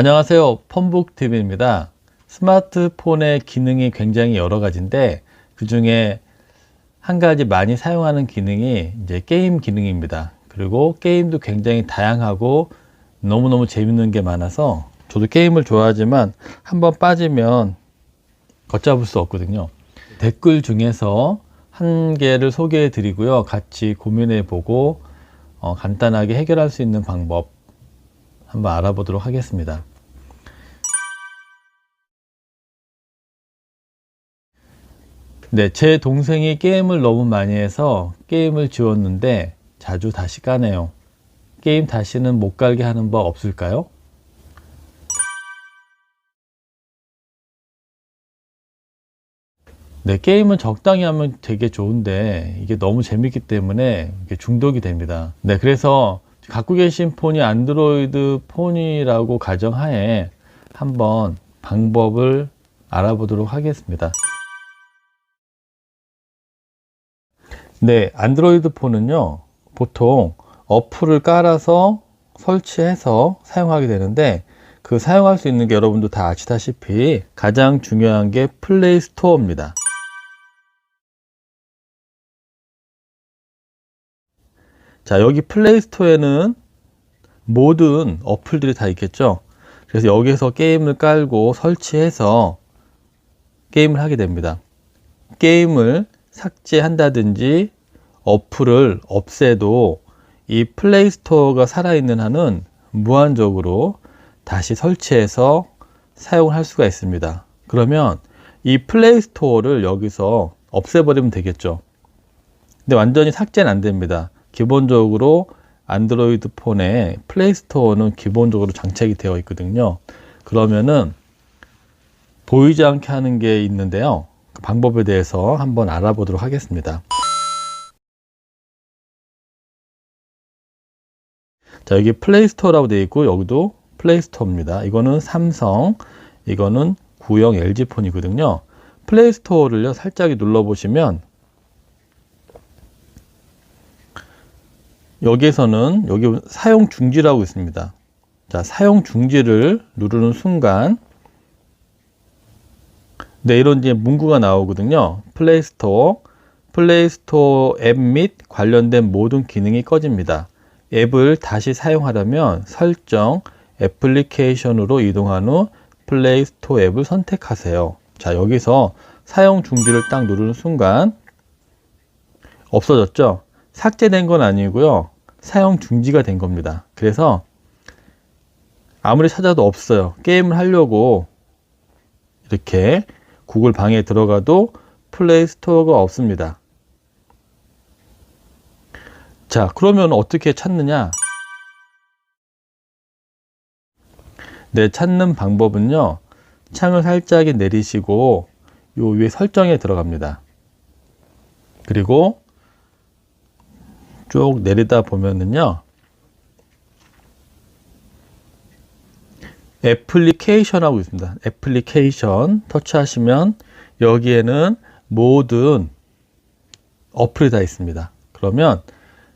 안녕하세요. 펌북TV입니다. 스마트폰의 기능이 굉장히 여러 가지인데 그 중에 한 가지 많이 사용하는 기능이 이제 게임 기능입니다. 그리고 게임도 굉장히 다양하고 너무너무 재밌는 게 많아서 저도 게임을 좋아하지만 한번 빠지면 걷잡을 수 없거든요. 댓글 중에서 한 개를 소개해 드리고요. 같이 고민해 보고 어, 간단하게 해결할 수 있는 방법 한번 알아보도록 하겠습니다. 네, 제 동생이 게임을 너무 많이 해서 게임을 지웠는데 자주 다시 까네요. 게임 다시는 못 깔게 하는 법 없을까요? 네, 게임은 적당히 하면 되게 좋은데 이게 너무 재밌기 때문에 중독이 됩니다. 네, 그래서 갖고 계신 폰이 안드로이드 폰이라고 가정하에 한번 방법을 알아보도록 하겠습니다. 네, 안드로이드 폰은요, 보통 어플을 깔아서 설치해서 사용하게 되는데, 그 사용할 수 있는 게 여러분도 다 아시다시피 가장 중요한 게 플레이 스토어입니다. 자, 여기 플레이 스토어에는 모든 어플들이 다 있겠죠. 그래서 여기서 게임을 깔고 설치해서 게임을 하게 됩니다. 게임을 삭제한다든지 어플을 없애도 이 플레이 스토어가 살아있는 한은 무한적으로 다시 설치해서 사용을 할 수가 있습니다. 그러면 이 플레이 스토어를 여기서 없애버리면 되겠죠. 근데 완전히 삭제는 안 됩니다. 기본적으로 안드로이드 폰에 플레이 스토어는 기본적으로 장착이 되어 있거든요. 그러면은 보이지 않게 하는 게 있는데요. 그 방법에 대해서 한번 알아보도록 하겠습니다. 자, 여기 플레이 스토어라고 되어 있고 여기도 플레이 스토어입니다. 이거는 삼성, 이거는 구형 LG 폰이거든요. 플레이 스토어를요, 살짝 눌러 보시면 여기에서는 여기 사용 중지라고 있습니다. 자, 사용 중지를 누르는 순간 네, 이런 이제 문구가 나오거든요. 플레이스토어, 플레이스토어 앱 및 관련된 모든 기능이 꺼집니다. 앱을 다시 사용하려면 설정, 애플리케이션으로 이동한 후 플레이스토어 앱을 선택하세요. 자, 여기서 사용 중지를 딱 누르는 순간 없어졌죠? 삭제된 건 아니고요. 사용 중지가 된 겁니다. 그래서 아무리 찾아도 없어요. 게임을 하려고 이렇게 구글 방에 들어가도 플레이 스토어가 없습니다. 자, 그러면 어떻게 찾느냐? 네, 찾는 방법은요. 창을 살짝 내리시고 요 위에 설정에 들어갑니다. 그리고 쭉 내리다 보면은요. 애플리케이션 하고 있습니다. 애플리케이션 터치하시면 여기에는 모든 어플이 다 있습니다. 그러면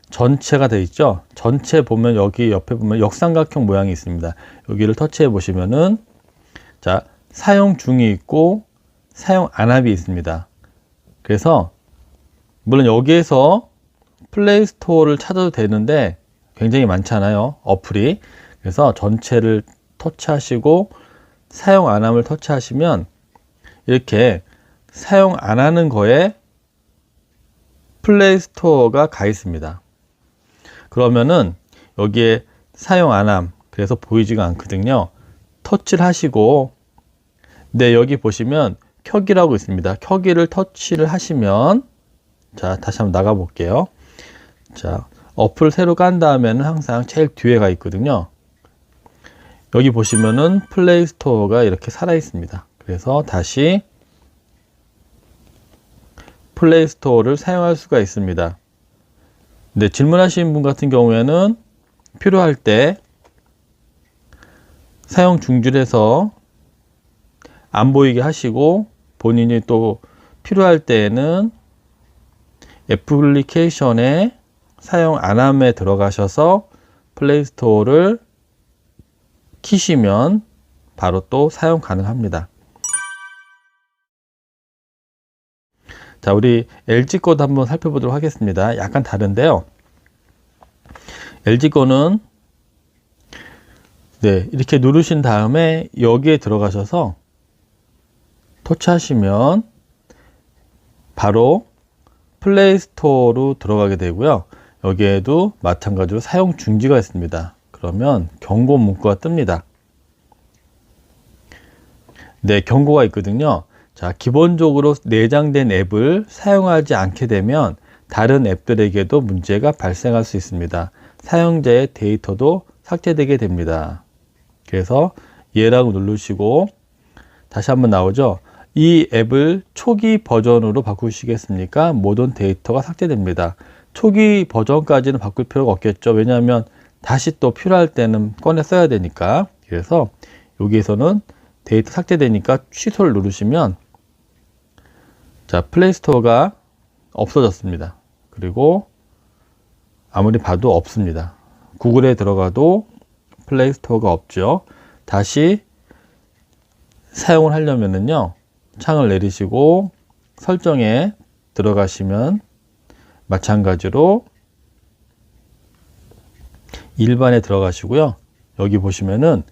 전체가 되어 있죠. 전체 보면 여기 옆에 보면 역삼각형 모양이 있습니다. 여기를 터치해 보시면은 자 사용 중이 있고 사용 안압이 있습니다. 그래서 물론 여기에서 플레이 스토어를 찾아도 되는데 굉장히 많잖아요. 어플이. 그래서 전체를 터치하시고 사용 안 함을 터치하시면 이렇게 사용 안 하는 거에 플레이 스토어가 가 있습니다. 그러면은 여기에 사용 안 함, 그래서 보이지가 않거든요. 터치를 하시고, 네, 여기 보시면 켜기라고 있습니다. 켜기를 터치를 하시면, 자, 다시 한번 나가 볼게요. 자, 어플 새로 깐 다음에는 항상 제일 뒤에 가 있거든요. 여기 보시면은 플레이 스토어가 이렇게 살아 있습니다. 그래서 다시 플레이 스토어를 사용할 수가 있습니다. 네, 질문하신 분 같은 경우에는 필요할 때 사용 중지를 해서 안 보이게 하시고 본인이 또 필요할 때에는 애플리케이션에 사용 안 함에 들어가셔서 플레이 스토어를 키시면 바로 또 사용 가능합니다. 자, 우리 LG 거도 한번 살펴보도록 하겠습니다. 약간 다른데요. LG 거는 네, 이렇게 누르신 다음에 여기에 들어가셔서 터치하시면 바로 플레이 스토어로 들어가게 되고요. 여기에도 마찬가지로 사용 중지가 있습니다. 그러면 경고 문구가 뜹니다. 네, 경고가 있거든요. 자, 기본적으로 내장된 앱을 사용하지 않게 되면 다른 앱들에게도 문제가 발생할 수 있습니다. 사용자의 데이터도 삭제되게 됩니다. 그래서 얘라고 누르시고 다시 한번 나오죠. 이 앱을 초기 버전으로 바꾸시겠습니까? 모든 데이터가 삭제됩니다. 초기 버전까지는 바꿀 필요가 없겠죠. 왜냐하면 다시 또 필요할 때는 꺼내 써야 되니까. 그래서 여기에서는 데이터 삭제되니까 취소를 누르시면 자, 플레이스토어가 없어졌습니다. 그리고 아무리 봐도 없습니다. 구글에 들어가도 플레이스토어가 없죠. 다시 사용을 하려면은요, 창을 내리시고 설정에 들어가시면 마찬가지로 일반에 들어가시고요. 여기 보시면은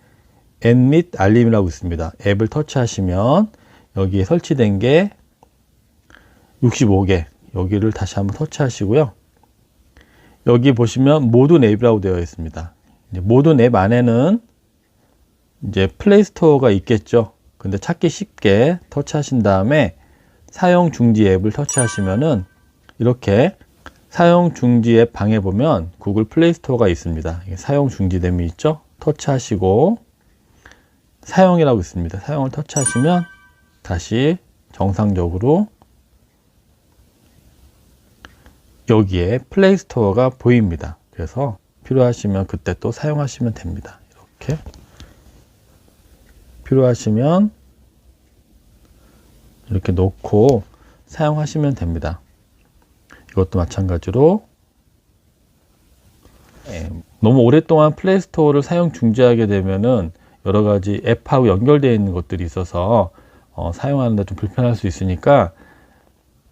앱 및 알림이라고 있습니다. 앱을 터치하시면 여기에 설치된 게 65개 여기를 다시 한번 터치하시고요. 여기 보시면 모든 앱이라고 되어 있습니다. 모든 앱 안에는 이제 플레이스토어가 있겠죠. 근데 찾기 쉽게 터치하신 다음에 사용 중지 앱을 터치하시면은 이렇게 사용 중지 앱 방에 보면 구글 플레이 스토어가 있습니다. 사용 중지됨이 있죠? 터치하시고 사용이라고 있습니다. 사용을 터치하시면 다시 정상적으로 여기에 플레이 스토어가 보입니다. 그래서 필요하시면 그때 또 사용하시면 됩니다. 이렇게 필요하시면 이렇게 놓고 사용하시면 됩니다. 이것도 마찬가지로 예, 너무 오랫동안 플레이스토어를 사용 중지하게 되면은 여러 가지 앱하고 연결되어 있는 것들이 있어서 어, 사용하는데 좀 불편할 수 있으니까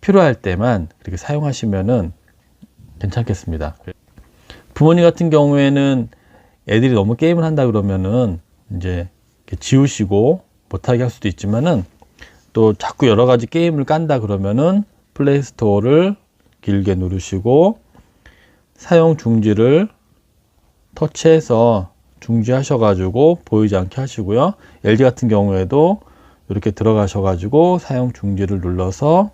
필요할 때만 그렇게 사용하시면은 괜찮겠습니다. 부모님 같은 경우에는 애들이 너무 게임을 한다 그러면은 이제 지우시고 못하게 할 수도 있지만은 또 자꾸 여러 가지 게임을 깐다 그러면은 플레이 스토어를 길게 누르시고 사용 중지를 터치해서 중지하셔가지고 보이지 않게 하시고요. LG 같은 경우에도 이렇게 들어가셔가지고 사용 중지를 눌러서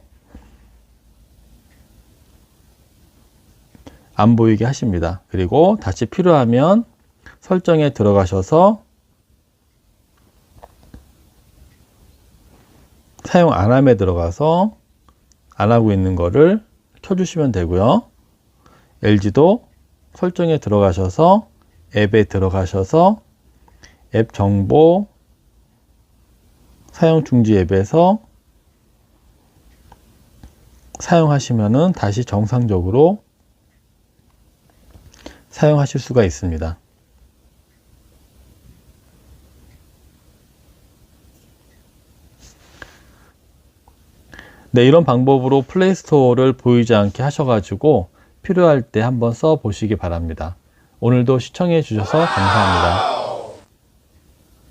안 보이게 하십니다. 그리고 다시 필요하면 설정에 들어가셔서 사용 안함에 들어가서 안 하고 있는 거를 켜주시면 되고요. LG도 설정에 들어가셔서 앱에 들어가셔서 앱 정보 사용 중지 앱에서 사용하시면은 다시 정상적으로 사용하실 수가 있습니다. 네, 이런 방법으로 플레이스토어를 보이지 않게 하셔가지고 필요할 때 한번 써 보시기 바랍니다. 오늘도 시청해 주셔서 감사합니다.